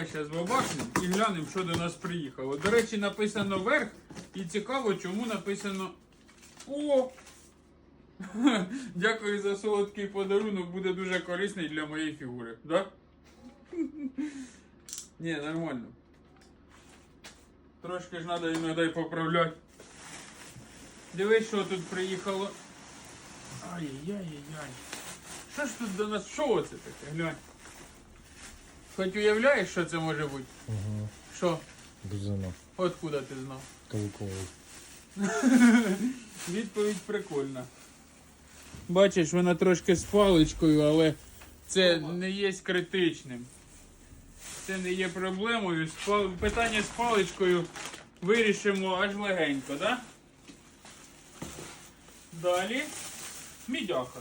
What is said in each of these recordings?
Давай зараз бабахнемо і глянемо, що до нас приїхало. До речі, написано верх, і цікаво, чому написано. О! Дякую за солодкий подарунок, буде дуже корисний для моєї фігури. Да? Ні, нормально. Трошки ж треба іноді поправляти. Дивись, що тут приїхало. Ай-яй-яй-яй. Що ж тут до нас? Що це таке? Глянь. Хоч уявляєш, що це може бути? Угу. Що? Бузина. Откуда ти знав? Толковий. Відповідь прикольна. Бачиш, вона трошки з паличкою, але це не є критичним. Це не є проблемою. Питання з паличкою вирішимо аж легенько, да? Далі. Мідяха.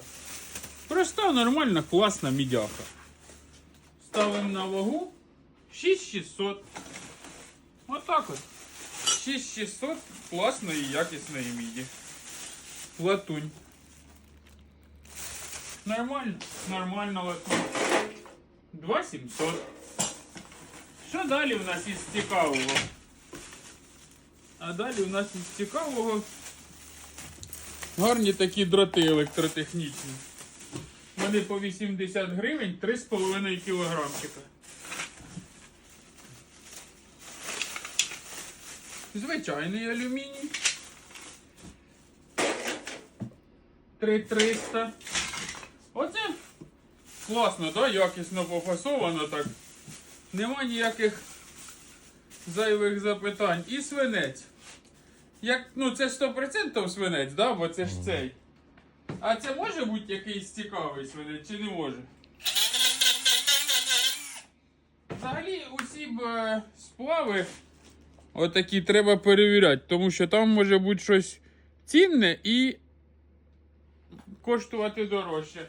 Проста, нормальна, класна мідяха. Ставимо на вагу 6600. Отак от. 6600 класної і якісної міді. Латунь. Нормально, нормально латунь. 2700. Що далі в нас із цікавого? А далі у нас із цікавого гарні такі дроти електротехнічні. Вони по 80 гривень 3,5 кілограмчика. Звичайний алюміній. 3300. Оце класно, да? якісно пофасовано так. Нема ніяких зайвих запитань. І свинець. Як, ну це 100% свинець, да? бо це ж цей. А це може бути якийсь цікавий свинець чи не може? Взагалі усі б е, сплави отакі треба перевіряти, тому що там може бути щось цінне і коштувати дорожче.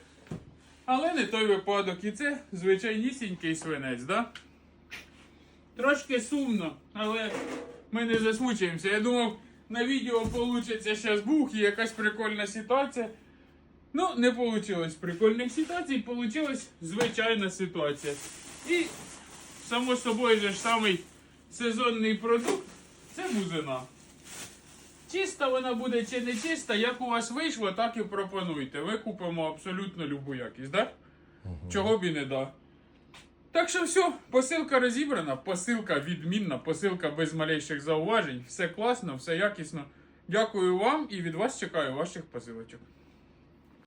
Але не той випадок. І це звичайнісінький свинець, да? Трошки сумно, але ми не засмучуємося. Я думав, на відео вийде зараз бух і якась прикольна ситуація. Ну, не вийшло прикольних ситуацій, вийшла звичайна ситуація. І, само собою, же ж самий сезонний продукт це бузина. Чиста вона буде чи не чиста, як у вас вийшло, так і пропонуйте. Ми купимо абсолютно любу якість, так? Да? Чого б і не да. Так що все, посилка розібрана, посилка відмінна, посилка без малейших зауважень. Все класно, все якісно. Дякую вам і від вас чекаю ваших посилочок.